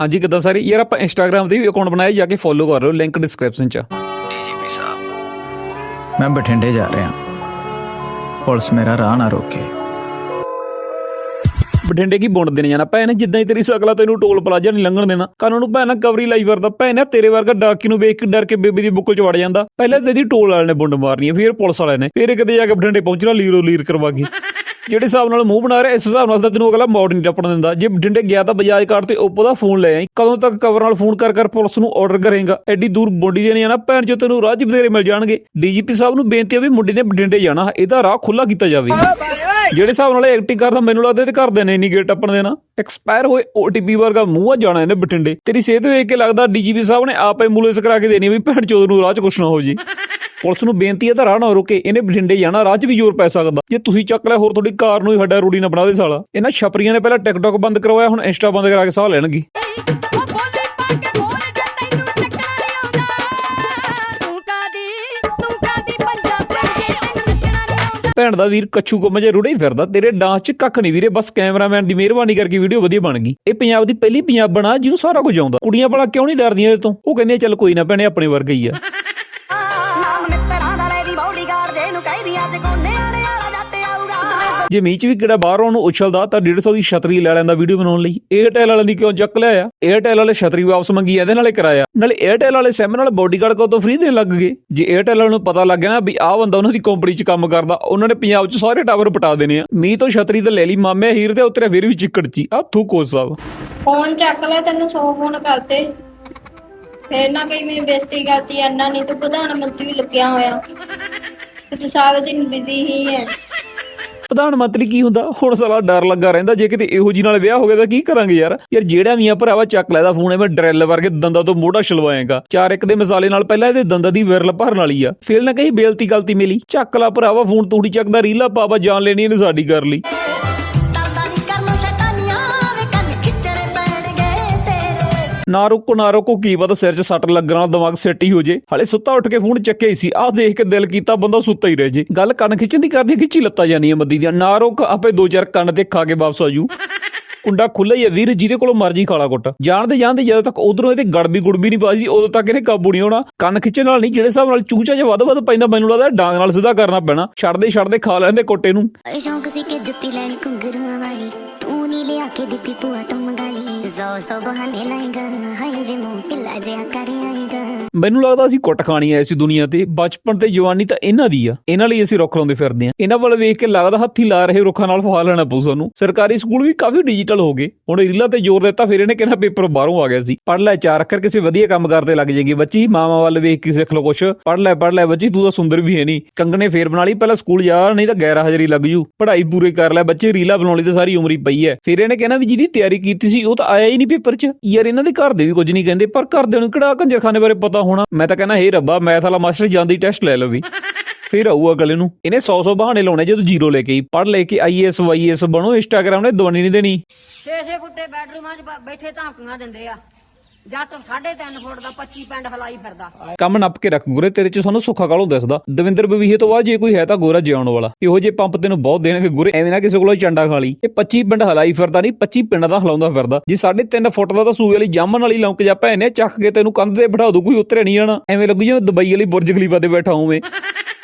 ਹਾਂਜੀ ਕਿੱਦਾਂ ਸਾਰੇ? ਯਾਰ ਆਪਾਂ ਇੰਸਟਾਗ੍ਰam ਤੇ ਵੀ ਅਕਾਊਂਟ ਬਣਾਇਆ ਜਾ ਕੇ ਫੋਲੋ ਕਰ ਲਓ ਲਿੰਕ ਡਿਸਕ੍ਰਿਪਸ਼ਨ 'ਚ। ਡੀਜੀਪੀ ਸਾਹਿਬ। ਮੈਂ ਬਠਿੰਡੇ ਜਾ ਰਿਹਾ। ਪੁਲਿਸ ਮੇਰਾ ਰਾਹ ਨਾ ਰੋਕੇ। ਬਠਿੰਡੇ ਕੀ ਬੁੰਡ ਦੇਣ ਜਾਣਾ? ਭੈਣ ਜਿੱਦਾਂ ਹੀ ਤੇਰੀ ਸਕਲਾ ਤੈਨੂੰ ਟੋਲ ਪਲਾਜ਼ਾ ਨਹੀਂ ਲੰਘਣ ਦੇਣਾ। ਕਾਨੂੰਨ ਨੂੰ ਭੈਣਾ ਕਵਰੀ ਲਾਈ ਵਰਦਾ। ਭੈਣਾ ਤੇਰੇ ਵਰਗਾ ਡਾਕੀ ਨੂੰ ਵੇਖ ਕੇ ਡਰ ਕੇ ਬੇਬੀ ਦੀ ਬੁੱਕਲ ਚ ਵੜ ਜਾਂਦਾ। ਪਹਿਲਾਂ ਤੇਰੀ ਟੋਲ ਵਾਲੇ ਨੇ ਬੁੰਡ ਮਾਰਨੀ ਹੈ ਫਿਰ ਪੁਲਿਸ ਵਾਲੇ ਨੇ। ਫਿਰ ਕਿਤੇ ਜਾ ਕੇ ਬਠਿੰਡੇ ਪਹੁੰਚਣਾ ਲੀਰੋ ਲੀਰ ਕਰਵਾ ਕੇ। ਜਿਹੜੇ ਹਿਸਾਬ ਨਾਲ ਮੂੰਹ ਬਣਾ ਰਿਹਾ, ਇਸ ਹਿਸਾਬ ਨਾਲ ਤਾਂ ਤੈਨੂੰ ਅਗਲਾ ਮੋੜ ਨਹੀਂ ਟੱਪਣ ਦਿੰਦਾ। ਜੇ ਬਠਿੰਡੇ ਗਿਆ ਤਾਂ ਬਜਾਜ ਕਾਰਡ ਤੇ ਓਪੋ ਦਾ ਫੋਨ ਲੈ ਆਈ। ਕਦੋਂ ਤੱਕ ਕਵਰ ਨਾਲ ਫੋਨ ਕਰ ਕਰ ਪੁਲਿਸ ਨੂੰ ਆਰਡਰ ਕਰੇਗਾ? ਐਡੀ ਦੂਰ ਬੋਡੀ ਦੇਣੀ ਆ ਨਾ ਭੈਣ ਚੋ ਤੈਨੂੰ ਰਾਹ 'ਚ ਮਿਲ ਜਾਣਗੇ। ਡੀਜੀਪੀ ਸਾਹਿਬ ਨੂੰ ਬੇਨਤੀ ਆ ਵੀ ਮੁੰਡੇ ਨੇ ਬਠਿੰਡੇ ਜਾਣਾ ਇਹਦਾ ਰਾਹ ਖੁੱਲਾ ਕੀਤਾ ਜਾਵੇ। ਜਿਹੜੇ ਹਿਸਾਬ ਨਾਲ ਐਕਟਿੰਗ ਕਰਦਾ, ਮੈਨੂੰ ਲੱਗਦਾ ਤੇ ਘਰ ਨੇ ਨਹੀਂ ਗੇਟ ਟੱਪਣ ਦੇਣਾ। ਐਕਸਪਾਇਰ ਹੋਏ OTP ਵਰਗਾ ਮੂੰਹ ਆ, ਜਾਣਾ ਇਹਨੇ ਬਠਿੰਡੇ। ਤੇਰੀ ਸਿਹਤ ਵੇਖ ਕੇ ਲੱਗਦਾ ਡੀਜੀਪੀ ਸਾਹਿਬ ਨੇ ਆਪੇ ਐਂਬੂਲੈਂਸ ਕਰਾ ਕੇ ਦੇਣੀ ਵੀ ਭੈਣ ਚੋਦ ਨੂੰ ਰਾਹ 'ਚ ਕੁਛ ਨਾ ਹੋ ਜੀ। ਪੁਲਿਸ ਨੂੰ ਬੇਨਤੀ ਹੈ ਤਾਂ ਰਾਹ ਨਾ ਰੁਕੇ ਇਹਨੇ ਬਠਿੰਡੇ ਜਾਣਾ ਰਾਹ 'ਚ ਵੀ ਜ਼ੋਰ ਪੈ ਸਕਦਾ। ਜੇ ਤੁਸੀਂ ਚੱਕ ਲਿਆ ਹੋਰ ਤੁਹਾਡੀ ਕਾਰ ਨੂੰ ਹੀ ਹੱਡਾ ਰੂੜੀ ਨਾ ਬਣਾ ਦੇ ਸਾਲਾ। ਇਹਨਾਂ ਛਪਰੀਆਂ ਨੇ ਪਹਿਲਾਂ ਟਿਕਟੌਕ ਬੰਦ ਕਰਵਾਇਆ ਹੁਣ ਇੰਸਟਾ ਬੰਦ ਕਰਾ ਕੇ ਸਾਹ ਲੈਣਗੇ। ਕੇ ਭੈਣ ਦਾ ਵੀਰ ਕੱਛੂ ਗੁੰਮ ਜੇ ਰੁੜੇ ਫਿਰਦਾ ਤੇਰੇ ਡਾਂਸ 'ਚ ਕੱਖ ਨਹੀਂ ਵੀਰੇ ਬਸ ਕੈਮਰਾਮੈਨ ਦੀ ਮਿਹਰਬਾਨੀ ਕਰਕੇ ਵੀਡੀਓ ਵਧੀਆ ਬਣ ਗਈ। ਇਹ ਪੰਜਾਬ ਦੀ ਪਹਿਲੀ ਪੰਜਾਬਣ ਆ ਜਿਹਨੂੰ ਸਾਰਾ ਕੁਝ ਆਉਂਦਾ। ਕੁੜੀਆਂ ਭਲਾ ਕਿਉਂ ਨਹੀਂ ਡਰਦੀਆਂ ਇਹ ਤੋਂ? ਉਹ ਕਹਿੰਦੀਆਂ ਚੱਲ ਕੋਈ ਨਾ ਭੈਣੇ ਆਪਣੇ ਵਰਗਾ ਹੀ ਆ। ਜੇ ਮੀਚ ਵੀ ਕਿਹੜਾ ਬਾਹਰੋਂ ਨੂੰ ਉਛਲਦਾ ਤਾਂ 150 ਦੀ ਛਤਰੀ ਲੈ ਲੈਂਦਾ ਵੀਡੀਓ ਬਣਾਉਣ ਲਈ। 에ਅਰਟੈਲ ਵਾਲਿਆਂ ਦੀ ਕਿਉਂ ਚੱਕ ਲਿਆ ਆ? 에ਅਰਟੈਲ ਵਾਲੇ ਛਤਰੀ ਵਾਪਸ ਮੰਗੀ ਇਹਦੇ ਨਾਲੇ ਕਰਾਇਆ। ਨਾਲੇ 에ਅਰਟੈਲ ਵਾਲੇ ਸਿਮ ਨਾਲ ਬੋਡੀਗਾਰਡ ਕੋ ਫ੍ਰੀ ਦੇਣ ਲੱਗ ਗਏ? ਜੇ 에ਅਰਟੈਲ ਵਾਲਿਆਂ ਨੂੰ ਪਤਾ ਲੱਗ ਨਾ ਵੀ ਆਹ ਬੰਦਾ ਉਹਨਾਂ ਦੀ ਕੰਪਨੀ 'ਚ ਕੰਮ ਕਰਦਾ ਉਹਨਾਂ ਨੇ ਪੰਜਾਬ 'ਚ ਸਾਰੇ ਟਾਵਰ ਪਟਾ ਦੇਣੇ ਆ। ਮੀਂਹ ਤੋਂ ਛਤਰੀ ਤਾਂ ਲੈ ਲਈ ਮਾਮੇ ਹੀਰ ਤੇ ਉਤਰੇ ਫਿਰ ਵੀ ਚਿੱਕੜ 'ਚ ਆ ਥੂ ਕੋਚ ਸਾਹਿਬ ਫੋਨ ਚੱਕ ਲੈ ਤੈਨੂੰ 100 ਫੋਨ ਕਰਤੇ। ਫੇਰ ਨਾ ਕਈ ਮੇਰੀ ਬੇਇੱਜ਼ਤੀ ਕਰਤੀ ਐਨਾ ਨਹੀਂ ਤੂੰ ਪ੍ਰਧਾਨ ਮੰਤਰੀ ਲੱਗਿਆ ਹੋਇਆ। ਤੇ ਤੂੰ ਹੀ ਹੈ। ਪ੍ਰਧਾਨ ਮੰਤਰੀ ਕੀ ਹੁੰਦਾ? ਹੁਣ ਸਾਲਾ ਡਰ ਲੱਗਾ ਰਹਿੰਦਾ, ਜੇ ਕਿਤੇ ਇਹੋ ਜੀ ਨਾਲ ਵਿਆਹ ਹੋ ਗਿਆ ਤਾਂ ਕੀ ਕਰਾਂਗੇ ਯਾਰ? ਯਾਰ ਜਿਹੜਾ ਆ ਭਰਾਵਾ, ਚੱਕ ਲੈਦਾ ਫੋਨ, ਐਵੇਂ ਡਰੈਲ ਵਰਗੇ ਦੰਦਾਂ ਤੋਂ ਮੋਢਾ ਛਲਵਾਏਗਾ। ਚਾਰ ਇੱਕ ਦੇ ਮਸਾਲੇ ਨਾਲ ਪਹਿਲਾਂ ਇਹਦੇ ਦੰਦਾਂ ਦੀ ਵਿਰਲ ਭਰਨ ਵਾਲੀ ਆ। ਫੇਲ ਨਾ ਕਹੀ ਬੇਲਤੀ ਗਲਤੀ ਮਿਲੀ। ਚੱਕ ਲਾ ਭਰਾਵਾ, ਫੋਨ ਤੂੜੀ ਚੱਕਦਾ, ਰੀਲਾ ਪਾਵਾ ਜਾਨ ਲੈਣੀ ਇਹਨੇ ਸਾਡੀ ਕਰ ਲਈ। ਨਾ ਰੁਕੋ ਨਾ ਰੁਕੋ, ਕੀ ਪਤਾ ਸਿਰ 'ਚ ਸੱਟ ਲੱਗਣ ਨਾਲ ਦਿਮਾਗ ਸੈੱਟ ਹੀ ਹੋ ਜੇ। ਹਲੇ ਸੁੱਤਾ ਉੱਠ ਕੇ ਫੋਨ ਚੱਕਿਆ ਹੀ ਸੀ। ਆਹ ਦੇਖ ਕੇ ਦਿਲ ਕੀਤਾ ਬੰਦਾ ਸੁੱਤਾ ਹੀ ਰਹਿ ਜੇ। ਗੱਲ ਕੰਨ ਖਿੱਚਣ ਦੀ ਕਰਦੀ ਖਿੱਚੀ ਲੱਤਾ ਜਾਨੀ ਆ ਮੱਦੀ ਦੀਆਂ। ਨਾ ਰੁਕ, ਆਪੇ ਦੋ ਚਾਰ ਕੰਨ ਤੇ ਖਾ ਕੇ ਵਾਪਸ ਆਜੂ ਕੁੰਡਾ ਖੁੱਲਾ ਹੀ ਹੈ ਵੀਰ, ਜਿਹਦੇ ਕੋਲੋਂ ਮਰਜ਼ੀ ਖਾਲਾ ਕੁੱਟ। ਜਾਣਦੇ ਜਾਣਦੇ ਜਦੋਂ ਤੱਕ ਉਧਰੋਂ ਇਹਦੇ ਗੜਬੀ ਗੁੜਬੀ ਨਹੀਂ ਬਾਜੀ ਉਦੋਂ ਤੱਕ ਇਹਨੇ ਕਾਬੂ ਨਹੀਂ ਹੋਣਾ। ਕੰਨ ਖਿੱਚਣ ਨਾਲ ਨਹੀਂ, ਜਿਹੜੇ ਹਿਸਾਬ ਨਾਲ ਚੂਚਾ ਜਿਹਾ ਵੱਧ ਵੱਧ ਪੈਂਦਾ, ਮੈਨੂੰ ਲੱਗਦਾ ਡਾਂਗ ਨਾਲ ਸਿੱਧਾ ਕਰਨਾ ਪੈਣਾ। ਛੱਡਦੇ ਛੱਡਦੇ ਖਾ ਲੈਂਦੇ ਕੋਟੇ ਨੂੰ। ਓਏ ਸ਼ੌਂਕ ਸੀ ਕਿ ਜੁੱਤੀ ਲੈਣੀ ਘੁੰਗਰੂਆਂ ਵਾਲੀ, ਤੂੰ ਨਹੀਂ ਲਿਆ ਕੇ ਦਿੱਤੀ ਭੂਆ ਤੋਂ ਮੰਗਾਲੀ। ਸੌ ਸੌ ਬਹਾਨੇ ਲਾਏਗਾ, ਹਾਏ ਵੇ ਮੂੰਹ ਢਿੱਲਾ ਜਿਹਾ ਕਰ ਮੈਨੂੰ ਲੱਗਦਾ ਅਸੀਂ ਕੁੱਟ ਖਾਣੀ ਐ ਇਸ ਦੁਨੀਆ ਤੇ। ਬਚਪਨ ਤੇ ਜਵਾਨੀ ਤਾਂ ਇਹਨਾਂ ਦੀ ਆ। ਇਹਨਾਂ ਲਈ ਅਸੀਂ ਰੁੱਖ ਲਾਉਂਦੇ ਫਿਰਦੇ ਆ ਇਹਨਾਂ ਵੱਲ ਵੇਖ ਕੇ ਲੱਗਦਾ ਹੱਥੀ ਲਾ ਰਹੇ ਰੁੱਖਾਂ ਨਾਲ ਫਵਾ ਲੈਣਾ ਪਊ ਸਾਨੂੰ। ਸਰਕਾਰੀ ਸਕੂਲ ਵੀ ਕਾਫੀ ਡਿਜੀਟਲ ਹੋ ਗਏ। ਹੁਣ ਰੀਲਾਂ ਤੇ ਜ਼ੋਰ ਦਿੱਤਾ, ਫਿਰ ਇਹਨੇ ਕਿਹਾ ਪੇਪਰ ਬਾਹਰੋਂ ਆ ਗਿਆ ਸੀ। ਪੜ ਲੈ ਚਾਰ ਅੱਖਰ, ਕਿਸੇ ਵਧੀਆ ਕੰਮ ਕਰਦੇ ਲੱਗ ਜਾਏਗੀ। ਬੱਚੀ ਮਾਮਾ ਵੱਲ ਵੇਖ ਕੇ ਸਿੱਖ ਲੋ ਕੁਛ। ਪੜ ਲੈ ਪੜ ਲੈ ਬੱਚੀ, ਤੂੰ ਤਾਂ ਸੁੰਦਰ ਵੀ ਹੈ ਨਹੀਂ। ਕੰਗਣੇ ਫੇਰ ਬਣਾ ਲਈ, ਪਹਿਲਾਂ ਸਕੂਲ ਜਾ, ਨਹੀਂ ਤਾਂ ਗੈਰ ਹਾਜ਼ਰੀ ਲੱਗ ਜੂ। ਪੜ੍ਹਾਈ ਪੂਰੀ ਕਰ ਲੈ, ਬੱਚੇ ਰੀਲਾ ਬਣਾਉਣ ਲਈ ਤਾਂ ਸਾਰੀ ਉਮਰ ਹੀ ਪਈ ਐ ਫਿਰ ਇਹਨੇ ਕਹਿਣਾ ਵੀ ਜਿਹਦੀ ਤਿਆਰੀ ਕੀਤੀ ਸੀ, ਉਹ ਤਾਂ ਆਇਆ ਹੀ ਨਹੀਂ ਪੇਪਰ 'ਚ। ਯਾਰ ਇਹਨਾਂ ਦੇ ਘਰ ਦੇ ਵੀ ਕੁਝ ਨਹੀਂ ਕਹਿੰਦੇ, ਪਰ ਘਰਦਿਆਂ ਨੂੰ ਕਿਹੜਾ ਕੰਜਰਖਾਨੇ ਬਾਰੇ ਪਤਾ ਹੋਣਾ ਮੈਂ ਤਾਂ ਕਹਿੰਦਾ, ਹੇ ਰੱਬਾ, ਮੈਥ ਵਾਲਾ ਮਾਸਟਰ ਜਾਂਦੀ ਟੈਸਟ ਲੈ ਲਵੇ ਫਿਰ ਆਊ ਅਗਲੇ ਨੂੰ। ਇਹਨੇ 100 100 ਬਹਾਨੇ ਲਾਉਣੇ ਜਦੋਂ ਜ਼ੀਰੋ ਲੈ ਕੇ ਹੀ ਪੜ ਲੈ ਕੇ ਆਈਐਸ ਵਾਈਐਸ ਬਣੋ, ਇੰਸਟਾਗ੍ਰਾਮ ਨੇ ਦਵਾਨੀ ਨਹੀਂ ਦੇਣੀ। ਛੇ ਛੇ ਫੁੱਟੇ ਬੈਡਰੂਮਾਂ 'ਚ ਬੈਠੇ ਧਮਕੀਆਂ ਦਿੰਦੇ ਆ। ਜੱਟ 3.5 ਫੁੱਟ ਦਾ 25 ਪਿੰਡ ਹਲਾਈ ਫਿਰਦਾ। ਕੰਮ ਨੱਪ ਕੇ ਰੱਖ ਗੁਰੇ, ਤੇਰੇ ਚ ਸਾਨੂੰ ਸੁੱਖਾ ਕਾਲੋਂ ਦਿਸਦਾ? ਦਵਿੰਦਰ ਬਵੀਹੇ ਤੋਂ ਬਾਅਦ ਜੇ ਕੋਈ ਹੈ ਤਾਂ ਗੋਰਾ ਜਿਉਣ ਵਾਲਾ। ਇਹੋ ਜੇ ਪੰਪ ਤੈਨੂੰ ਬਹੁਤ ਦੇਣਗੇ ਗੁਰੇ। ਐਵੇਂ ਨਾ ਕਿਸੇ ਕੋਲੋਂ ਚੰਡਾ ਖਾ ਲਈ। ਇਹ 25 ਪਿੰਡ ਹਲਾਈ ਫਿਰਦਾ ਨਹੀਂ 25 ਪਿੰਡ ਦਾ ਹਲਾਉਂਦਾ ਫਿਰਦਾ। ਜੇ 3.5 ਫੁੱਟ ਦਾ ਤਾਂ ਸੂਏ ਵਾਲੀ ਜਾਮਨ ਵਾਲੀ ਲੌਂਕ ਜਾ ਭੈਣੇ ਚੱਕ ਕੇ ਤੈਨੂੰ ਕੰਧ ਤੇ ਬਿਠਾ ਦੂ ਕੋਈ ਉਤਰੇ ਨਹੀਂ ਜਾਣਾ। ਐਵੇਂ ਲੱਗੂ ਜਿਵੇਂ ਦੁਬਈ ਵਾਲੀ ਬੁਰਜ ਖਲੀਫਾ ਤੇ ਬੈਠਾ ਹੋਵੇਂ।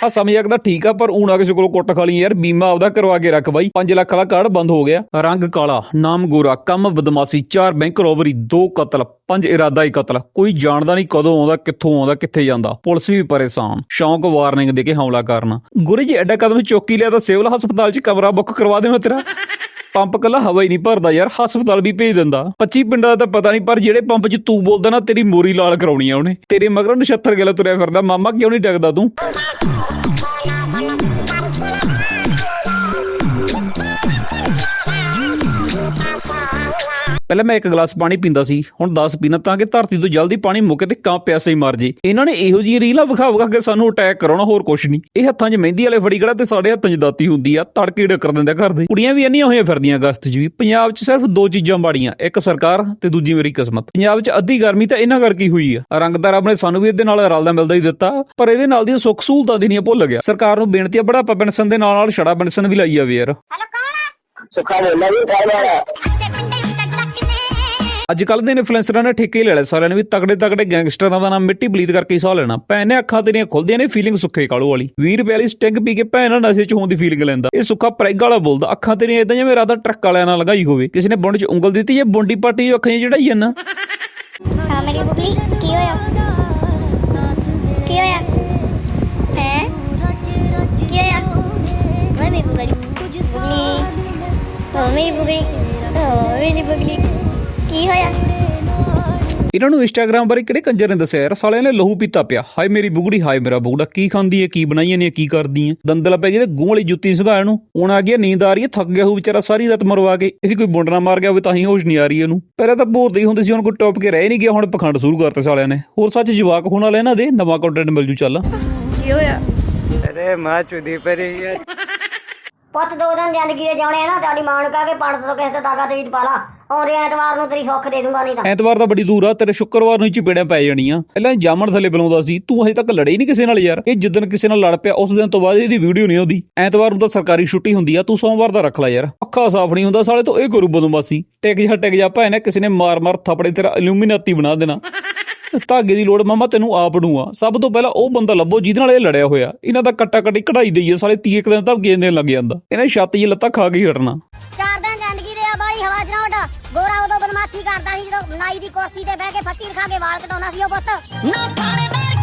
ਆ ਸਮਝ ਤਾਂ ਠੀਕ ਆ, ਪਰ ਊਣਾ ਕਿਸੇ ਕੋਲ ਕੁੱਟ ਖਾਲੀ ਯਾਰ, ਬੀਮਾ ਆਪਦਾ ਕਰਵਾ ਕੇ ਰੱਖ ਬਾਈ। 5 ਲੱਖ ਵਾਲਾ ਕਾਰਡ ਬੰਦ ਹੋ ਗਿਆ। ਰੰਗ ਕਾਲਾ, ਨਾਮ ਗੋਰਾ, ਕੰਮ ਬਦਮਾਸ਼ੀ, ਚਾਰ ਬੈਂਕ ਰੋਬਰੀ, ਦੋ ਕਤਲ, ਪੰਜ ਇਰਾਦਾ ਹੀ ਕਤਲ। ਕੋਈ ਜਾਣਦਾ ਨਹੀਂ ਕਦੋਂ ਆਉਂਦਾ, ਕਿੱਥੋਂ ਆਉਂਦਾ, ਕਿੱਥੇ ਜਾਂਦਾ। ਪੁਲਿਸ ਵੀ ਪਰੇਸ਼ਾਨ। ਸ਼ੌਂਕ ਵਾਰਨਿੰਗ ਦੇ ਕੇ ਹਮਲਾ ਕਰਨਾ। ਗੁਰੂ ਜੀ, ਐਡਾ ਕਦਮ ਚੌਕੀ ਲਿਆ ਤਾਂ ਸਿਵਲ ਹਸਪਤਾਲ 'ਚ ਕਮਰਾ ਬੁੱਕ ਕਰਵਾ ਦੇ ਮੈਂ ਤੇਰਾ। ਪੰਪ ਕੱਲਾ ਹਵਾ ਹੀ ਨਹੀਂ ਭਰਦਾ ਯਾਰ, ਹਸਪਤਾਲ ਵੀ ਭੇਜ ਦਿੰਦਾ। 25 ਪਿੰਡਾਂ ਦਾ ਤਾਂ ਪਤਾ ਨਹੀਂ, ਪਰ ਜਿਹੜੇ ਪੰਪ 'ਚ ਤੂੰ ਬੋਲਦਾ ਨਾ, ਤੇਰੀ ਮੋਰੀ ਲਾਲ ਕਰਾਉਣੀ ਆ ਉਹਨੇ। ਤੇਰੇ ਮਗਰੋਂ ਨਛੱਤਰ ਗਿਲਾ ਤੁਰਿਆ ਫਿਰਦਾ, ਮਾਮਾ ਕਿਉਂ ਨਹੀਂ ਡਗਦਾ ਤੂੰ? ਪਹਿਲਾਂ ਮੈਂ ਇੱਕ ਗਲਾਸ ਪਾਣੀ ਪੀਂਦਾ ਸੀ, ਹੁਣ 10 ਪੀਣਾ ਤਾਂ ਕਿ ਧਰਤੀ ਤੋਂ ਜਲਦੀ ਪਾਣੀ ਮੁੱਕੇ ਤੇ ਕਾਂ ਪਿਆਸੇ ਹੀ ਮਰ ਜੇ। ਇਹਨਾਂ ਨੇ ਇਹੋ ਜਿਹੀ ਰੀਲਾਂ ਵਿਖਾ ਵਿਖਾ ਕੇ ਸਾਨੂੰ ਅਟੈਕ ਕਰਾਉਣਾ ਹੋਰ ਕੁਛ ਨਹੀਂ। ਇਹ ਹੱਥਾਂ 'ਚ ਮਹਿੰਦੀ ਵਾਲੇ ਫੜੀ ਖੜਾ ਤੇ ਸਾਡੇ ਹੱਥਾਂ 'ਚ ਦਾਤੀ ਹੁੰਦੀ ਆ, ਤੜਕੇ ਡੱਕਰ ਦਿੰਦੇ ਘਰ ਦੇ। ਕੁੜੀਆਂ ਵੀ ਇੰਨੀਆਂ ਹੋਈਆਂ ਫਿਰਦੀਆਂ ਅਗਸਤ 'ਚ ਵੀ। ਪੰਜਾਬ 'ਚ ਸਿਰਫ ਦੋ ਚੀਜ਼ਾਂ ਮਾੜੀਆਂ ਇੱਕ ਸਰਕਾਰ ਤੇ ਦੂਜੀ ਮੇਰੀ ਕਿਸਮਤ। ਪੰਜਾਬ 'ਚ ਅੱਧੀ ਗਰਮੀ ਤਾਂ ਇਹਨਾਂ ਕਰਕੇ ਹੋਈ ਆ। ਰੰਗ ਤਾਂ ਨੇ ਸਾਨੂੰ ਵੀ ਇਹਦੇ ਨਾਲ ਰਲਦਾ ਮਿਲਦਾ ਹੀ ਦਿੱਤਾ, ਪਰ ਇਹਦੇ ਨਾਲ ਦੀਆਂ ਸੁੱਖ ਸਹੂਲਤਾਂ ਦੇਣੀਆਂ ਭੁੱਲ ਗਿਆ। ਸਰਕਾਰ ਨੂੰ ਬੇਨਤੀ ਆ ਬੜਾਪਾ ਪੈਨਸ਼ਨ ਦੇ ਨਾਲ ਨਾਲ ਛੜਾ ਪੈਨਸ਼ਨ ਵੀ ਲਾਈ ਜਾਵੇ ਯਾਰ। ਤੇ ਪਿੰਡੇ ਉੱਤੇ ਟੱਕ ਅੱਜ ਕੱਲ ਦੇ ਇਨਫਲੂਐਂਸਰਾਂ ਨੇ ਠੇਕੇ ਲੈ ਲਿਆ ਸਾਰਿਆਂ ਨੇ ਵੀ ਤਗੜੇ ਤਗੜੇ ਗੈਂਗਸਟਰਾਂ ਦਾ ਨਾਮ ਮਿੱਟੀ ਬਲੀਤ ਕਰਕੇ ਹੀ ਸਾਹ ਲੈਣਾ। ਭੈਣ ਨੇ ਅੱਖਾਂ ਤੇਰੀਆਂ ਖੁੱਲਦੀਆਂ ਨੇ ਫੀਲਿੰਗ ਸੁੱਖੇ ਕਾਲੂ ਵਾਲੀ। 20 ਰੁਪਏ ਵਾਲੀ ਸਟਿੰਗ ਪੀ ਕੇ ਭੈਣ ਨਾਲ ਨਸ਼ੇ ਚ ਹੋਣ ਦੀ ਫੀਲਿੰਗ ਲੈਂਦਾ। ਇਹ ਸੁੱਖਾ ਪ੍ਰੈਗ ਵਾਲਾ ਬੋਲਦਾ, ਅੱਖਾਂ ਤੇਰੀਆਂ ਇਦਾਂ ਜਿਵੇਂ ਰਾਦਾ ਟਰੱਕ ਵਾਲਿਆਂ ਨਾਲ ਲਗਾਈ ਹੋਵੇ। ਕਿਸੇ ਨੇ ਬੁੰਡ 'ਚ ਉਂਗਲ ਦਿੱਤੀ ਜਾਂ ਬੁੰਡੀ ਪਾਟੀ ਅੱਖਾਂ 'ਚ ਚੜਾਈ ਜਾਂਦਾ ਹਾਂ, ਮੇਰੀ ਬੁਗਲੀ ਕੀ ਹੋਇਆ? ਕੀ ਹੋਇਆ? ਹੈ? ਕੀ ਹੋਇਆ? ਮੈਂ ਮੇਰੀ ਬੁਗਲੀ ਬੁਗਲੀ ਓ ਮੇਰੀ ਬੁਗਲੀ ਓ ਮੇਰੀ ਬੁਗਲੀ ਕੀ ਹੋਇਆ ਇਹਨਾਂ ਨੂੰ ਇੰਸਟਾਗ੍ਰਾਮ ਬਾਰੇ ਕਿਹੜੇ ਕੰਜਰ ਨੇ ਦੱਸਿਆ ਯਾਰ? ਸਾਲਿਆਂ ਨੇ ਲਹੂ ਪੀਤਾ ਪਿਆ। ਹਾਏ ਮੇਰੀ ਬੁਗੜੀ ਹਾਏ ਮੇਰਾ ਬੁਗੜਾ ਕੀ ਖਾਂਦੀ ਹੈ ਕੀ ਬਣਾਈਆਂ ਨੇ ਕੀ ਕਰਦੀ ਹੈ ਦੰਦਲ ਪੈ ਤੇ ਗੂੰ ਵਾਲੀ ਜੁੱਤੀ ਸੁਘਾਇਆ ਨੂੰ ਹੁਣ ਆ ਗਿਆ ਨੀਂਦ ਆ ਰਹੀ ਹੈ ਥੱਕ ਗਿਆ ਹੋ ਵਿਚਾਰਾ ਸਾਰੀ ਰਾਤ ਮਰਵਾ ਕੇ। ਇਹਦੀ ਕੋਈ ਬੁੰਡਣਾ ਮਾਰ ਗਿਆ ਹੋਵੇ ਤਾਂ ਹੀ ਹੋਸ਼ ਨਹੀਂ ਆ ਰਹੀ ਇਹਨੂੰ। ਪਹਿਲਾਂ ਤਾਂ ਭੋਰਦੇ ਹੀ ਹੁੰਦੇ ਸੀ ਹੁਣ ਕੋਈ ਟੌਪ ਕੇ ਰਹਿ ਨਹੀਂ ਗਿਆ ਹੁਣ ਪਖੰਡ ਸ਼ੁਰੂ ਕਰਤੇ ਸਾਲਿਆਂ ਨੇ। ਹੋਰ ਸੱਚ ਜਵਾਕ ਹੋਣ ਵਾਲੇ ਇਹਨਾਂ ਦੇ? ਨਵਾਂ ਕੰਟੈਂਟ ਮਿਲ ਜੂ ਚੱਲ। ਪੁੱਤ ਦੋ ਦਿਨ ਜ਼ਿੰਦਗੀ ਦੇ ਜਾਣੇ ਆ ਨਾ ਤੁਹਾਡੀ ਮਾਂ ਨੂੰ ਕਹਾ ਕੇ ਪੰਡਤ ਤੋਂ ਕਿਸੇ ਤੋਂ ਤਾਕਤ ਵੀ ਪਾ ਲਾ। ਆਉਂਦੇ ਐਤਵਾਰ ਨੂੰ ਤੇਰੀ ਸੁੱਖ ਦੇ ਦੂੰਗਾ ਨਹੀਂ ਤਾਂ। ਐਤਵਾਰ ਤਾਂ ਬੜੀ ਦੂਰ ਆ, ਤੇਰੇ ਸ਼ੁੱਕਰਵਾਰ ਨੂੰ ਹੀ ਚਪੇੜਾਂ ਪੈ ਜਾਣੀਆਂ। ਪਹਿਲਾਂ ਜਾਮਣ ਥੱਲੇ ਬੁਲਾਉਂਦਾ ਸੀ, ਤੂੰ ਹਜੇ ਤੱਕ ਲੜੇ ਹੀ ਨਹੀਂ ਕਿਸੇ ਨਾਲ ਯਾਰ। ਇਹ ਜਿੱਦਣ ਕਿਸੇ ਨਾਲ ਲੜ ਪਿਆ, ਉਸ ਦਿਨ ਤੋਂ ਬਾਅਦ ਇਹਦੀ ਵੀਡੀਓ ਨਹੀਂ ਆਉਂਦੀ। ਐਤਵਾਰ ਨੂੰ ਤਾਂ ਸਰਕਾਰੀ ਛੁੱਟੀ ਹੁੰਦੀ ਆ, ਤੂੰ ਸੋਮਵਾਰ ਦਾ ਰੱਖ ਲੈ ਯਾਰ। ਅੱਖਾਂ ਸਾਫ਼ ਨਹੀਂ ਹੁੰਦਾ, ਸਾਲੇ ਤੋਂ ਇਹ ਕਰੂ ਬਦਮਾਸ਼ੀ ਟਿਕ ਜਾ ਟਿਕ ਜਾ ਭਾਵੇਂ ਕਿਸੇ ਨੇ ਮਾਰ ਮਾਰ ਥੱਪੜੇ ਤੇਰਾ ਇਲੂਮੀਨਾਤੀ ਬਣਾ ਦੇਣਾ। ਧਾਗੇ ਦੀ ਲੋੜ ਮਾਮਾ ਤੈਨੂੰ ਆਪ ਨੂੰ ਆ। ਸਭ ਤੋਂ ਪਹਿਲਾਂ ਉਹ ਬੰਦਾ ਲੱਭੋ ਜਿਹਦੇ ਨਾਲ ਇਹ ਲੜਿਆ ਹੋਇਆ। ਇਹਨਾਂ ਦਾ ਕੱਟਾ ਕੱਟੀ ਕਢਾਈ ਦੇਈ ਆ ਸਾਲੇ 30 ਇੱਕ ਦਿਨ ਧਮਕੀਆਂ ਦੇਣ ਲੱਗ ਜਾਂਦਾ। ਇਹਨਾਂ ਛਾਤੀ 'ਚ ਲੱਤਾਂ ਖਾ ਕੇ ਹੀ ਹਟਣਾ। ਚਾਰ ਦਿਨ ਜ਼ਿੰਦਗੀ ਦੇ ਆ ਬਾਲੀ ਹਵਾ ਚ ਨਾ ਉੱਡ। ਗੋਰਾ ਉਦੋਂ ਬਦਮਾਸ਼ੀ ਕਰਦਾ ਸੀ ਜਦੋਂ ਨਾਈ ਦੀ ਕੁਰਸੀ ਤੇ ਬਹਿ ਕੇ ਫੱਟੀ ਰਖਾ ਕੇ ਵਾਲ ਕਟਾਉਂਦਾ ਸੀ ਉਹ ਪੁੱਤ। ਨਾ ਥਾਣੇਦਾਰ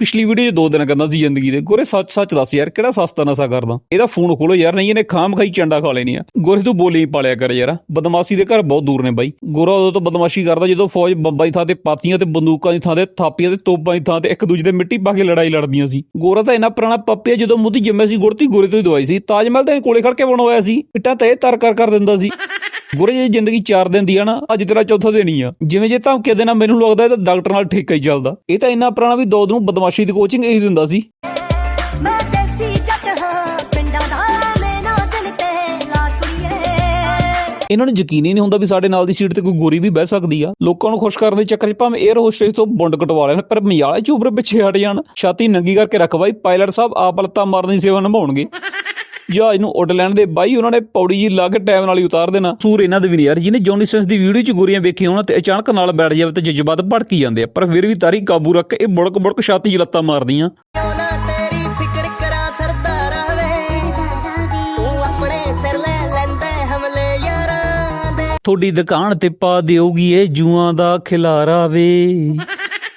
ਪਿਛਲੀ ਵੀਡੀਓ 'ਚ ਦੋ ਦਿਨ ਕਹਿੰਦਾ ਸੀ ਜ਼ਿੰਦਗੀ ਦੇ। ਗੋਰੇ ਸੱਚ ਸੱਚ ਦੱਸ ਯਾਰ, ਕਿਹੜਾ ਸਸਤਾ ਨਸ਼ਾ ਕਰਦਾ? ਇਹਦਾ ਫੋਨ ਖੋਲੋ ਯਾਰ, ਨਹੀਂ ਇਹਨੇ ਖਾਮ ਖਾਈ ਚੰਡਾ ਖਾ ਲੈਣੀ ਆ। ਗੋਰੇ ਤੂੰ ਬੋਲੀ ਪਾਲਿਆ ਕਰ ਯਾਰ। ਬਦਮਾਸ਼ੀ ਦੇ ਘਰ ਬਹੁਤ ਦੂਰ ਨੇ ਬਾਈ। ਗੋਰਾ ਉਦੋਂ ਤੋਂ ਬਦਮਾਸ਼ੀ ਕਰਦਾ ਜਦੋਂ ਫੌਜ ਬੰਬਾਂ ਦੀ ਥਾਂ ਤੇ ਪਾਤੀਆਂ ਤੇ ਬੰਦੂਕਾਂ ਦੀ ਥਾਂ ਤੇ ਥਾਪੀਆਂ ਤੇ ਤੋਪਾਂ ਦੀ ਥਾਂ ਤੇ ਇੱਕ ਦੂਜੇ ਤੇ ਮਿੱਟੀ ਪਾ ਕੇ ਲੜਾਈ ਲੜਦੀਆਂ ਸੀ। ਗੋਰਾ ਤਾਂ ਇੰਨਾ ਪੁਰਾਣਾ ਪੱਪਿਆ ਜਦੋਂ ਮੁੱਦੀ ਜੰਮਿਆ ਸੀ, ਗੁੜਤੀ ਗੋਰੇ ਤੋਂ ਹੀ ਦਵਾਈ ਸੀ। ਤਾਜ ਮਹਿਲ ਤਾਂ ਇਹਨੇ ਕੋਲੇ ਖੜ ਕੇ ਬਣਵਾਇਆ ਸੀ। ਇੱਟਾਂ ਤੇ ਤਰ ਕਰ ਕਰ ਦਿੰਦਾ ਸੀ। ਗੁਰੇ ਜੇ ਜ਼ਿੰਦਗੀ 4 ਦਿਨ ਦੀ ਆ ਨਾ ਅੱਜ ਤੇਰਾ ਚੌਥਾ ਦਿਨ ਹੀ ਆ। ਜਿਵੇਂ ਜੇ ਧਮਕੇ ਦੇਣਾ ਮੈਨੂੰ ਲੱਗਦਾ ਇਹ ਤਾਂ ਡਾਕਟਰ ਨਾਲ ਠੇਕਾ ਹੀ ਚੱਲਦਾ। ਇਹ ਤਾਂ ਇੰਨਾ ਪੁਰਾਣਾ ਵੀ ਦੋ ਨੂੰ ਬਦਮਾਸ਼ੀ ਦੀ ਕੋਚਿੰਗ ਇਹੀ ਦਿੰਦਾ ਸੀ। ਦਾ ਇਹਨਾਂ ਨੂੰ ਯਕੀਨ ਹੀ ਨਹੀਂ ਹੁੰਦਾ ਵੀ ਸਾਡੇ ਨਾਲ ਦੀ ਸੀਟ ਤੇ ਕੋਈ ਗੋਰੀ ਵੀ ਬਹਿ ਸਕਦੀ ਆ। ਲੋਕਾਂ ਨੂੰ ਖੁਸ਼ ਕਰਨ ਦੇ ਚੱਕਰ 'ਚ ਭਾਵੇਂ 에ਅਰ ਹੋਸਟੇਜ ਤੋਂ ਬੁੰਡ ਕਟਵਾ ਲੈਣ ਪਰ ਮਜਾਲੇ ਚੂਬਰੇ ਪਿੱਛੇ ਹਟ ਜਾਣ। ਛਾਤੀ ਨੰਗੀ ਕਰਕੇ ਰੱਖ ਬਾਈ ਪਾਇਲਟ ਸਾਹਿਬ ਆਪ ਲੱਤਾਂ ਮਾਰਨ ਦੀ ਸੇਵਾ ਨਿਭਾਉਣਗੇ। ਜਹਾਜ਼ ਨੂੰ ਉੱਡ ਲੈਣ ਦੇ ਬਾਈ ਉਹਨਾਂ ਨੇ ਪੌੜੀ ਜੀ ਲਾ ਕੇ ਟਾਈਮ ਨਾਲ ਹੀ ਉਤਾਰ ਦੇਣਾ। ਸੂਰ ਇਹਨਾਂ ਦੇ ਵੀ ਨਹੀਂ ਯਾਰ ਜਿਹਨੇ ਜੌਨੀ ਸਿੰਸ ਦੀ ਵੀਡੀਓ 'ਚ ਗੋਰੀਆਂ ਵੇਖੀਆਂ ਹੋਣ ਤੇ ਅਚਾਨਕ ਨਾਲ ਬੈਠ ਜਾਵੇ ਤੇ ਜਜ਼ਬਾਤ ਭੜਕੀ ਜਾਂਦੇ ਆ ਪਰ ਫਿਰ ਵੀ ਤਾਰੀ ਕਾਬੂ ਰੱਖ ਕੇ ਇਹ ਮੁੜਕ ਮੁੜਕ ਛਾਤੀ 'ਚ ਲੱਤਾਂ ਮਾਰਦੀਆਂ। ਤੁਹਾਡੀ ਦੁਕਾਨ ਤੇ ਪਾ ਦਿਓਗੀ ਇਹ ਜੂਆਂ ਦਾ ਖਿਲਾਰਾ ਵੇ।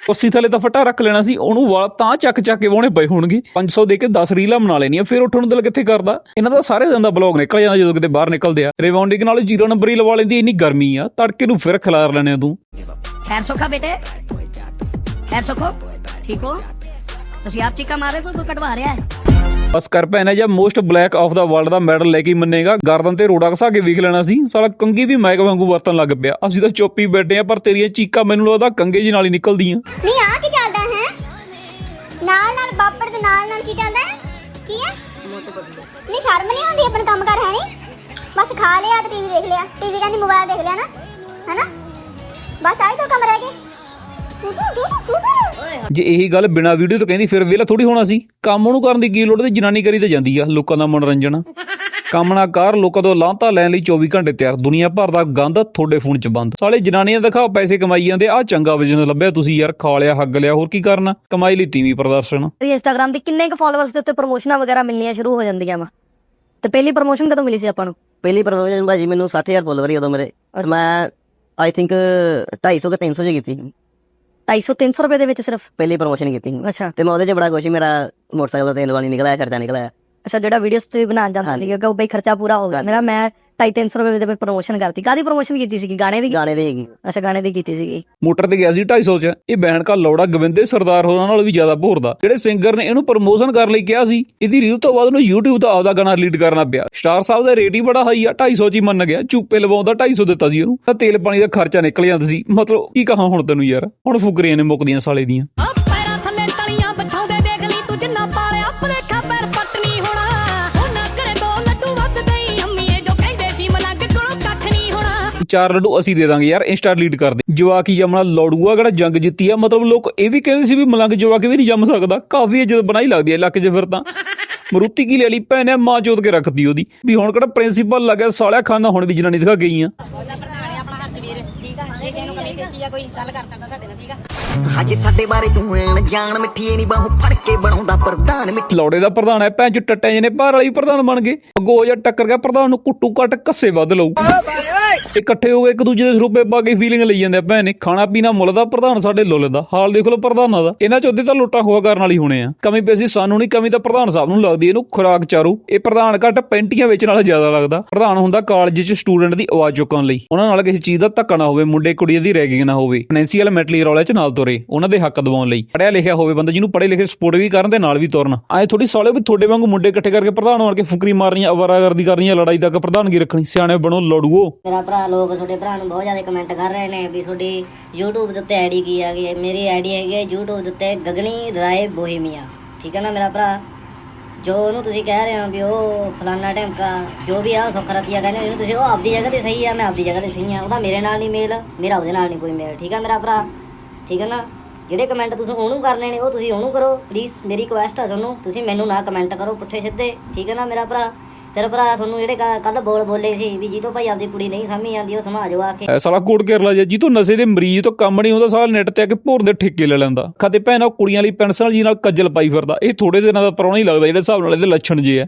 ਕੁਰਸੀ ਥੱਲੇ ਤਾਂ ਫਟਾ ਰੱਖ ਲੈਣਾ ਸੀ, ਉਹਨੂੰ ਵਾਲ ਤਾਂ ਚੱਕ ਚੱਕ ਕੇ ਵਾਹੁਣੇ ਪਏ ਹੋਣਗੇ। 500 ਦੇ ਕੇ 10 ਰੀਲਾਂ ਬਣਾ ਲੈਣੀਆਂ, ਫਿਰ ਉੱਠਣ ਨੂੰ ਦਿਲ ਕਿੱਥੇ ਕਰਦਾ? ਇਹਨਾਂ ਦਾ ਸਾਰੇ ਦਿਨ ਦਾ ਬਲੌਗ ਨਿਕਲ ਜਾਂਦਾ ਜਦੋਂ ਕਿਤੇ ਬਾਹਰ ਨਿਕਲਦੇ ਆ। ਰਿਵਾਉਂਡਿੰਗ ਨਾਲ ਜ਼ੀਰੋ ਨੰਬਰ ਹੀ ਲਵਾ ਲੈਂਦੀ ਇੰਨੀ ਗਰਮੀ ਆ, ਤੜਕੇ ਨੂੰ ਫਿਰ ਖਿਲਾਰ ਲੈਣੇ ਤੂੰ। ਖੈਰ ਸੁੱਖਾ ਬੇਟੇ। ਖੈਰ ਸੁੱਖੋ, ਠੀਕ ਹੋ? ਤੁਸੀਂ ਆਪ ਚੀਕਾ ਮਾਰੇ ਕੋਈ ਕਟਵਾ ਰਿਹਾ ਹੈ? ਬਸ ਕਰ ਪੈਣਾ ਜਾਂ most black of the world ਦਾ ਮੈਡਲ ਲੈ ਕੇ ਹੀ ਮੰਨੇਗਾ। ਗਰਦਨ ਤੇ ਰੋੜਾ ਘਸਾ ਕੇ ਵੇਖ ਲੈਣਾ ਸੀ। ਸਾਲਾ ਕੰਗੀ ਵੀ ਮਾਈਕ ਵਾਂਗੂ ਵਰਤਣ ਲੱਗ ਪਿਆ। ਅਸੀਂ ਤਾਂ ਚੁੱਪ ਹੀ ਬੈਠੇ ਆ ਪਰ ਤੇਰੀਆਂ ਚੀਕਾਂ ਮੈਨੂੰ ਲੱਗਦਾ ਕੰਗੇ ਜੀ ਨਾਲ ਹੀ ਨਿਕਲਦੀਆਂ। ਨਹੀਂ ਆ ਕੀ ਚੱਲਦਾ ਹੈ? ਨਾਲ ਨਾਲ ਬਾਪੜ ਦੇ ਨਾਲ ਨਾਲ ਕੀ ਚੱਲਦਾ ਹੈ? ਕੀ ਹੈ? ਨਹੀਂ, ਸ਼ਰਮ ਨਹੀਂ ਆਉਂਦੀ ਆਪਣਾ ਕੰਮ ਕਰ, ਹੈ ਨਹੀਂ? ਬਸ ਖਾ ਲਿਆ ਤੇ ਟੀਵੀ ਦੇਖ ਲਿਆ। ਟੀਵੀ ਕਹਿੰਦੀ ਮੋਬਾਈਲ ਦੇਖ ਲਿਆ ਨਾ ਹੈਨਾ ਬਸ ਆਈ ਤੋਂ ਕੰਮ ਰਹਿ ਗਏ। ਸੁਧਰ ਸੁਧਰ ਸੁਧਰ ਜੇ ਇਹੀ ਗੱਲ ਬਿਨਾ ਵੀਡੀਓ ਤੋਂ ਕਹਿੰਦੀ ਫਿਰ ਵੇਲਾ ਥੋੜੀ ਹੋਣਾ ਸੀ। ਕੰਮ ਉਹਨੂੰ ਕਰਨ ਦੀ ਕੀ ਲੋੜ ਤੇ ਜਨਾਨੀ ਕਰੀ ਤੇ ਜਾਂਦੀ ਆ ਲੋਕਾਂ ਦਾ ਮਨੋਰੰਜਨ। ਕੰਮ ਨਾ ਕਰ ਲੋਕਾਂ ਤੋਂ ਲਾਂਤਾ ਲੈਣ ਲਈ 24 ਘੰਟੇ ਤਿਆਰ। ਦੁਨੀਆ ਭਰ ਦਾ ਗੰਦ ਤੁਹਾਡੇ ਫੋਨ 'ਚ ਬੰਦ। ਸਾਲੇ ਜਨਾਨੀਆਂ ਦਿਖਾਓ ਪੈਸੇ ਕਮਾਈ ਜਾਂਦੇ। ਆ ਚੰਗਾ ਬਿਜ਼ਨਸ ਲੱਭਿਆ ਤੁਸੀਂ ਯਾਰ ਖਾ ਲਿਆ ਹੱਗ ਲਿਆ ਹੋਰ ਕੀ ਕਰਨਾ ਕਮਾਈ ਲਈ ਤੀਵੀਂ ਪ੍ਰਦਰਸ਼ਨ। ਇੰਸਟਾਗ੍ਰam ਤੇ ਕਿੰਨੇ ਕੁ ਫਾਲੋਅਰਸ ਦੇ ਉੱਤੇ ਪ੍ਰੋਮੋਸ਼ਨਾਂ ਵਗੈਰਾ ਮਿਲਣੀਆਂ ਸ਼ੁਰੂ ਹੋ ਜਾਂਦੀਆਂ ਵਾ? ਤੇ ਪਹਿਲੀ ਪ੍ਰੋਮੋਸ਼ਨ ਕਦੋਂ ਮਿਲੀ ਸੀ ਆਪਾਂ ਨੂੰ? ਪਹਿਲੀ ਪ੍ਰਮੋਸ਼ਨ ਭਾਜੀ ਮੈਨੂੰ 60000 ਫੋਲੋਵਰ ਹੀ ਉਦੋਂ ਮੇਰੇ। ਮੈਂ ਆਈ ਥਿੰਕ 250 ਕਿ 300 ਚ ਕੀਤੀ। 250 300 ਰੁਪਏ ਦੇ ਵਿੱਚ ਸਿਰਫ? ਪਹਿਲੀ ਪ੍ਰਮੋਸ਼ਨ ਕੀਤੀ ਅੱਛਾ। ਤੇ ਮੈਂ ਉਹਦੇ ਚ ਬੜਾ ਕੁਛ ਮੇਰਾ ਮੋਟਰਸਾਈਕਲ ਦਾ ਤੇਲ ਵਾਲੀ ਨਿਕਲਿਆ ਖਰਚਾ ਨਿਕਲਿਆ। ਅੱਛਾ ਜਿਹੜਾ ਵੀਡੀਓਸ ਤੇ ਬਣਾਉਣ ਜਾਂਦਾ ਸੀਗਾ ਕਿ ਉਹ ਬਈ ਖਰਚਾ ਪੂਰਾ ਹੋ ਗਿਆ। ਮੇਰਾ ਮੈਂ 250 ਰੁਪਏ ਦੇ ਵਿੱਚ ਪ੍ਰੋਮੋਸ਼ਨ ਕਰਤੀ। ਕਾਦੀ ਪ੍ਰੋਮੋਸ਼ਨ ਕੀਤੀ ਸੀਗੀ? ਗਾਣੇ ਦੀ? ਗਾਣੇ ਦੇ ਹੈਗੀ। ਅੱਛਾ ਗਾਣੇ ਦੀ ਕੀਤੀ ਸੀਗੀ। ਮੋਟਰ ਤੇ ਗਿਆ ਸੀ 250 ਚ। ਇਹ ਬੈਣ ਕਾ ਲੌੜਾ ਗਵਿੰਦੇ ਸਰਦਾਰ ਹੋਰਾਂ ਨਾਲ ਵੀ ਜ਼ਿਆਦਾ ਭੋਰਦਾ ਜਿਹੜੇ ਸਿੰਗਰ ਨੇ ਇਹਨੂੰ ਪ੍ਰਮੋਸ਼ਨ ਕਰਨ ਲਈ ਕਿਹਾ ਸੀ। ਇਹਦੀ ਰੀਲ ਤੋਂ ਬਾਅਦ ਉਹਨੂੰ YouTube ਤੋਂ ਆਪਦਾ ਗਾਣਾ ਰਿਲੀਜ਼ ਕਰਨਾ ਪਿਆ। ਸਟਾਰ ਸਾਹਿਬ ਦਾ ਰੇਟ ਹੀ ਬੜਾ ਹਾਈ ਆ 250 ਚ ਹੀ ਮੰਨ ਗਿਆ। ਚੂਪੇ ਲਵਾਉਂਦਾ 250 ਦਿੱਤਾ ਸੀ ਉਹਨੂੰ। ਤਾਂ ਤੇਲ ਪਾਣੀ ਦਾ ਖਰਚਾ ਨਿਕਲ ਜਾਂਦਾ ਸੀ। ਮਤਲਬ ਕੀ ਕਹਾਂ ਹੁਣ ਤੈਨੂੰ ਯਾਰ? ਹੁਣ ਫੁਕਰੀਆਂ ਨੇ ਮੁੱਕਦੀਆਂ ਸਾਲੇ ਦੀਆਂ। ਚਾਰ ਲੱਡੂ ਅਸੀਂ ਦੇ ਦਾਂਗੇ ਯਾਰ ਇੰਸਟਾ ਡਿਲੀਟ ਕਰ ਦੇ। ਜਵਾਕੀ ਜਮਣਾ ਲੌੜੂਆ ਕਿਹੜਾ ਜੰਗ ਜਿੱਤੀ ਆ? ਮਤਲਬ ਲੋਕ ਇਹ ਵੀ ਕਹਿੰਦੇ ਸੀ ਵੀ ਮਲੰਗ ਜਵਾਕੀ ਵੀ ਨਹੀਂ ਜੰਮ ਸਕਦਾ। ਕਾਫੀ ਇੱਜ਼ਤ ਬਣਾਈ ਲੱਗਦੀ ਹੈ ਇਲਾਕੇ 'ਚ ਫਿਰ ਤਾਂ। ਮਰੂਤੀ ਕੀ ਲੈ ਲਈ? ਭੈਣ ਨੇ ਮਾਂ ਚੋਦ ਕੇ ਰੱਖਦੀ ਉਹਦੀ। ਵੀ ਹੁਣ ਕਿਹੜਾ ਪ੍ਰਿੰਸੀਪਲ ਲੱਗਿਆ ਸਾਲਿਆ ਖਾਨਾ ਹੁਣ ਵੀ ਜਨਾਨੀ ਦਿਖਾ ਗਈ ਆ। ਅੱਜ ਸਾਡੇ ਬਾਰੇ ਤੂੰ ਐਨ ਜਾਣ ਮਿੱਠੀ ਨਹੀਂ ਬਾਹੂ ਫੜ ਕੇ ਬਣਾਉਂਦਾ ਪ੍ਰਧਾਨ ਮਿੱਠੀ। ਲੌੜੇ ਦਾ ਪ੍ਰਧਾਨ ਹੈ ਭੈਣ ਚ ਟੱਟੇ ਜਿਹੇ ਨੇ ਭਾਰ ਵਾਲੀ ਪ੍ਰਧਾਨ ਬਣ ਗਏ। ਅੱਗੋ ਜਾਂ ਟੱਕਰ ਗਿਆ ਪ੍ਰਧਾਨ ਨੂੰ ਕੁੱਟੂ ਕੱਟ ਕੱਸੇ ਵੱਧ ਲਊ। ਇਕੱਠੇ ਹੋ ਕੇ ਇੱਕ ਦੂਜੇ ਦੇ ਸਰੂਪੇ ਪਾ ਕੇ ਫੀਲਿੰਗ ਲਈ ਜਾਂਦੇ ਆ ਭੈਣ ਖਾਣਾ ਪੀਣਾ ਮੁੱਲ ਦਾ, ਪ੍ਰਧਾਨ ਸਾਡੇ ਲੁੱਲ ਦਾ। ਹਾਲ ਦੇਖ ਲਓ ਪ੍ਰਧਾਨਾਂ ਦਾ। ਇਹਨਾਂ ਚ ਉਹਦੇ ਤਾਂ ਲੁੱਟਾਂ ਹੋਆ ਕਰਨ ਵਾਲੀ ਹੋਣੇ ਆ। ਕਮੀ ਪੇਸੀ ਸਾਨੂੰ ਨਹੀਂ ਕਮੀ ਤਾਂ ਪ੍ਰਧਾਨ ਸਾਹਿਬ ਨੂੰ ਲੱਗਦੀ ਇਹਨੂੰ ਖੁਰਾਕ ਚਾਰੂ। ਇਹ ਪ੍ਰਧਾਨ ਘੱਟ ਪੈਂਟੀਆਂ ਵੇਚਣ ਵਾਲਾ ਜ਼ਿਆਦਾ ਲੱਗਦਾ। ਪ੍ਰਧਾਨ ਹੁੰਦਾ ਕਾਲਜ 'ਚ ਸਟੂਡੈਂਟ ਦੀ ਆਵਾਜ਼ ਚੁੱਕਣ ਲਈ। ਉਹਨਾਂ ਨਾਲ ਕਿਸੇ ਚੀਜ਼ ਦਾ ਧੱਕਾ ਨਾ ਹੋਵੇ, ਮੁੰਡੇ ਕੁੜੀਆਂ ਦੀ ਰੈਗਿੰਗ ਨਾ ਹੋਵੇ। ਫਾਈਨੈਂਸ਼ੀਅਲ ਮੈਟਲੀ ਰੌਲੇ 'ਚ ਨਾਲ ਤੁਰੇ, ਉਹਨਾਂ ਦੇ ਹੱਕ ਦਿਵਾਉਣ ਲਈ। ਪੜਿਆ ਲਿਖਿਆ ਹੋਵੇ ਬੰਦਾ, ਜਿਹਨੂੰ ਪੜੇ ਲਿਖੇ ਸਪੋਰਟ ਵੀ ਕਰਨ ਦੇ ਨਾਲ ਵੀ ਤੁਰਨ। ਐ ਥੋੜੀ ਸਾਲੇ ਵੀ ਤੁਹਾਡੇ ਵਾਂਗੂ ਮੁੰਡੇ ਇਕੱਠੇ ਕਰਕੇ ਪ੍ਰਧਾਨ ਬਣ ਕੇ ਫੁਕਰੀ ਮਾਰਨੀਆਂ, ਅਵਾਰਾਗਰਦੀ ਕਰਨੀਆਂ, ਲੜਾਈ ਤੱਕ ਪ੍ਰਧਾਨਗੀ ਰੱਖਣੀ। ਸਿਆਣੇ ਬਣੋ, ਲੜੂਓ। ਮੇਰਾ ਭਰਾ ਲੋਕ ਤੁਹਾਡੇ ਭਰਾ ਨੂੰ ਬਹੁਤ ਜ਼ਿਆਦਾ ਕਮੈਂਟ ਕਰ ਰਹੇ ਨੇ ਵੀ ਤੁਹਾਡੀ YouTube ਦੇ ਉੱਤੇ ਆਈਡੀ ਕੀ ਆ ਗਈ ਮੇਰੀ ਆਈਡੀ ਹੈਗੀ ਹੈ YouTube ਦੇ ਉੱਤੇ ਗਗਨੀ ਰਾਏ ਬੋਹੀਮੀਆ। ਠੀਕ ਹੈ ਨਾ ਮੇਰਾ ਭਰਾ? ਜੋ ਉਹਨੂੰ ਤੁਸੀਂ ਕਹਿ ਰਹੇ ਹੋ ਵੀ ਉਹ ਫਲਾਨਾ ਢਮਕਾ, ਜੋ ਵੀ ਆ, ਉਹ ਸੁੱਖ ਰਤੀਆ ਕਹਿੰਦੇ ਉਹਨੂੰ ਤੁਸੀਂ ਉਹ ਆਪਦੀ ਜਗ੍ਹਾ ਤੇ ਸਹੀ ਆ, ਮੈਂ ਆਪਦੀ ਜਗ੍ਹਾ ਤੇ ਸਹੀ ਆ, ਉਹਦਾ ਮੇਰੇ ਨਾਲ ਨਹੀਂ ਮੇਲ, ਮੇਰਾ ਉਹਦੇ ਨਾਲ ਨਹੀਂ ਕੋਈ ਮੇਲ। ਠੀਕ ਆ ਮੇਰਾ ਭਰਾ? ਠੀਕ ਹੈ ਨਾ? ਜਿਹੜੇ ਕਮੈਂਟ ਤੁਸੀਂ ਉਹਨੂੰ ਕਰਨੇ ਨੇ, ਉਹ ਤੁਸੀਂ ਉਹਨੂੰ ਕਰੋ। ਪਲੀਜ਼ ਮੇਰੀ ਰਿਕੁਐਸਟ ਆ ਤੁਹਾਨੂੰ, ਤੁਸੀਂ ਮੈਨੂੰ ਨਾ ਕਮੈਂਟ ਕਰੋ ਪੁੱਠੇ ਸਿੱਧੇ। ਠੀਕ ਹੈ ਨਾ ਮੇਰਾ ਭਰਾ? ਤੇਰਾ ਭਰਾ ਤੁਹਾਨੂੰ ਜਿਹੜੇ ਕੱਲ ਬੋਲ ਬੋਲੇ ਸੀ ਵੀ ਜੀ ਤੋਂ ਭਾਈ ਆਪਦੀ ਕੁੜੀ ਨਹੀਂ ਸਮਝ ਆਉਂਦੀ ਉਹ ਸਮਾਜੋ ਆ ਕੇ। ਸਾਲਾ ਕੋਟ ਕੇਰਲਾ ਜੀ ਤੋਂ ਨਸ਼ੇ ਦੇ ਮਰੀਜ਼ ਤੋਂ ਕੰਮ ਨਹੀਂ ਹੁੰਦਾ ਸਾਲਾ ਨੈਟ ਤੇ ਆ ਕੇ ਭੋਰ ਦੇ ਠੇਕੇ ਲੈ ਲੈਂਦਾ। ਕਦੇ ਭੈਣਾ ਕੁੜੀਆਂ ਲਈ ਪੈਨਸਲ ਜੀ ਨਾਲ ਕੱਜਲ ਪਾਈ ਫਿਰਦਾ। ਇਹ ਥੋੜੇ ਦਿਨਾਂ ਦਾ ਪਰੌਣਾ ਹੀ ਲੱਗਦਾ ਜਿਹੜੇ ਹਿਸਾਬ ਨਾਲ ਇਹਦੇ ਲੱਛਣ ਜੇ ਆ।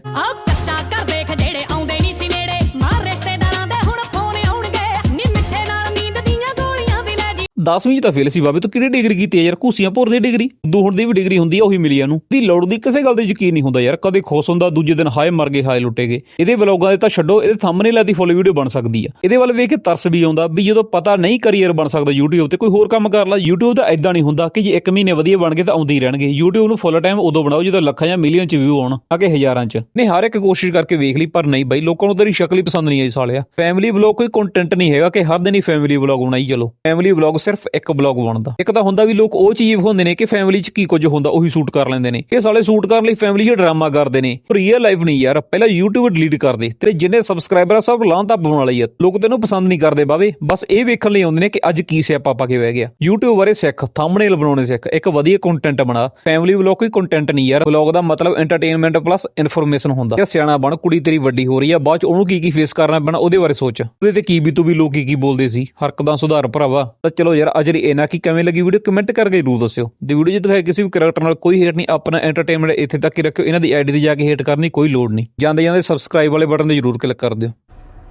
10ਵੀਂ ਚ ਤਾਂ ਫੇਲ ਸੀ ਬਾਬੇ, ਤੂੰ ਕਿਹੜੀ ਡਿਗਰੀ ਕੀਤੀ ਹੈ ਯਾਰ? ਘੂਸੀਆਂ ਭੋਰ ਦੀ ਡਿਗਰੀ ਦੂ ਦੀ ਵੀ ਡਿਗਰੀ ਹੁੰਦੀ ਆ, ਉਹੀ ਮਿਲੀ ਇਹਨੂੰ। ਦੀ ਲੋੜ ਦੀ ਕਿਸੇ ਗੱਲ ਤੇ ਯਕੀਨ ਨਹੀਂ ਹੁੰਦਾ ਯਾਰ, ਕਦੇ ਖੁਸ਼ ਹੁੰਦਾ, ਦੂਜੇ ਦਿਨ ਹਾਏ ਮਰ ਗਏ, ਹਾਏ ਲੁੱਟੇ ਗਏ। ਇਹਦੇ ਵਲੋਗਾਂ ਦੇ ਤਾਂ ਛੱਡੋ, ਇਹਦੇ ਥੰਬਨੇਲ ਦੀ ਫੁੱਲ ਵੀਡੀਓ ਬਣ ਸਕਦੀ ਆ। ਇਹਦੇ ਵੱਲ ਵੇਖ ਕੇ ਤਰਸ ਵੀ ਆਉਂਦਾ ਵੀ ਜਦੋਂ ਪਤਾ ਨਹੀਂ ਕਰੀਅਰ ਬਣ ਸਕਦਾ YouTube ਤੇ, ਕੋਈ ਹੋਰ ਕੰਮ ਕਰ ਲਾ, YouTube ਦਾ ਐਦਾਂ ਨਹੀਂ ਹੁੰਦਾ ਕਿ ਜੇ ਇੱਕ ਮਹੀਨੇ ਵਧੀਆ ਬਣ ਗਏ ਤਾਂ ਆਉਂਦੇ ਹੀ ਰਹਿਣਗੇ। YouTube ਨੂੰ ਫੁੱਲ ਟਾਈਮ ਉਦੋਂ ਬਣਾਓ ਜਦੋਂ ਲੱਖਾਂ ਜਾਂ ਮਿਲੀਅਨ ਚ ਵਿਊ ਆਉਣ, ਆ ਕਿ ਹਜ਼ਾਰਾਂ ਚ। ਨੇ ਹਰ ਇੱਕ ਕੋਸ਼ਿਸ਼ ਕਰਕੇ ਵੇਖ ਲਈ, ਪਰ ਨਹੀਂ ਬਾਈ, ਲੋਕਾਂ ਨੂੰ ਤੇਰੀ ਸ਼ਕਲ ਹੀ ਪਸੰਦ ਨਹੀਂ ਆਈ ਸਾਲਿਆ। ਫੈਮਿਲੀ ਵਲੌਗ ਕੋਈ ਕੰਟੈਂਟ ਨਹੀਂ ਹੈਗਾ ਕਿ ਹਰ ਦਿਨ ਹੀ ਫੈਮਿਲੀ ਵਲੌਗ ਬਣਾਈ ਚਲੋ। ਫੈਮਿਲੀ ਵਲੌਗ ਸਿਰਫ ਇੱਕ ਵਲੌਗ ਬਣਦਾ ਇੱਕ ਤਾਂ ਹੁੰਦਾ ਵੀ ਲੋਕ ਉਹ ਚੀਜ਼ ਹੁੰਦੇ ਨੇ ਕਿ ਫੈਮਿਲੀ 'ਚ ਕੀ ਕੁਝ ਹੁੰਦਾ, ਉਹੀ ਸ਼ੂਟ ਕਰ ਲੈਂਦੇ ਨੇ। ਇਹ ਸਾਲੇ ਸ਼ੂਟ ਕਰਨ ਲਈ ਫੈਮਿਲੀ 'ਚ ਡਰਾਮਾ ਕਰਦੇ ਨੇ। ਰੀਅਲ ਲਾਈਫ ਨਹੀਂ ਯਾਰ, ਪਹਿਲਾਂ YouTube ਡਿਲੀਟ ਕਰ ਦੇ। ਤੇਰੇ ਜਿੰਨੇ ਸਬਸਕ੍ਰਾਈਬਰ ਆ, ਸਭ ਲਾਂ ਤਾਂ ਬਣਾਉਣ ਵਾਲੀ ਆ। ਲੋਕ ਤੈਨੂੰ ਪਸੰਦ ਨਹੀਂ ਕਰਦੇ ਬਾਵੇ। ਬਸ ਇਹ ਵੇਖਣ ਲਈ ਆਉਂਦੇ ਨੇ ਕਿ ਅੱਜ ਕੀ ਸਿਆਪਾ ਪਾ ਕੇ ਬਹਿ ਗਿਆ। YouTube ਬਾਰੇ ਸਿੱਖ ਥੰਬਨੇਲ ਬਣਾਉਣੇ ਸਿੱਖ, ਇੱਕ ਵਧੀਆ ਕੰਟੈਂਟ ਬਣਾ। ਫੈਮਿਲੀ ਵਲੌਗ ਕੋਈ ਕੰਟੈਂਟ ਨਹੀਂ ਯਾਰ। ਵਲੌਗ ਦਾ ਮਤਲਬ ਐਂਟਰਟੇਨਮੈਂਟ ਪਲੱਸ ਇਨਫੋਰਮੇਸ਼ਨ ਹੁੰਦਾ। ਯਾਰ ਸਿਆਣਾ ਬਣ, ਕੁੜੀ ਤੇਰੀ ਵੱਡੀ ਹੋ ਰਹੀ ਆ, ਬਾਅਦ ਚ ਉਹਨੂੰ ਕੀ ਕੀ ਫੇਸ ਕਰਨਾ ਪੈਣਾ, ਉਹਦੇ ਬਾਰੇ ਸੋਚ। ਉਹਦੇ ਤੇ ਕੀ ਵੀ ਤੂੰ ਵੀ ਲੋਕ ਕੀ ਕੀ ਬੋਲਦੇ ਸੀ। ਹਰਕਤਾਂ ਸੁਧਾਰ ਭਰਾਵਾ। ਤਾਂ ਚਲੋ ਯਾਰ ਅੱਜ ਜਿਹੜੀ ਇਹਨਾਂ ਕੀ ਕਿਵੇਂ ਲੱਗੀ ਵੀਡੀਓ ਕਮੈਂਟ ਕਰਕੇ ਜ਼ਰੂਰ ਦੱਸਿਓ। ਦੀ ਵੀਡੀਓ ਜੇ ਦਿਖਾਏ ਕਿਸੇ ਵੀ ਕਰੈਕਟਰ ਨਾਲ ਕੋਈ ਹੇਟ ਨਹੀਂ, ਆਪਣਾ ਐਂਟਰਟੇਨਮੈਂਟ ਇੱਥੇ ਤੱਕ ਹੀ ਰੱਖਿਓ, ਇਹਨਾਂ ਦੀ ਆਈਡੀ ਤੇ ਜਾ ਕੇ ਹੇਟ ਕਰਨੀ ਕੋਈ ਲੋੜ ਨਹੀਂ। ਜਾਂਦੇ ਜਾਂਦੇ ਸਬਸਕ੍ਰਾਈਬ ਵਾਲੇ ਬਟਨ ਤੇ ਜ਼ਰੂਰ ਕਲਿੱਕ ਕਰ ਦਿਓ।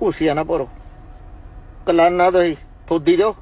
ਘੁਸੀਆਂ ਨਾ ਭਰੋ। ਕਲਾਨਾ ਤੋਂ ਹੀ ਫੁੱਦੀ ਦਿਓ।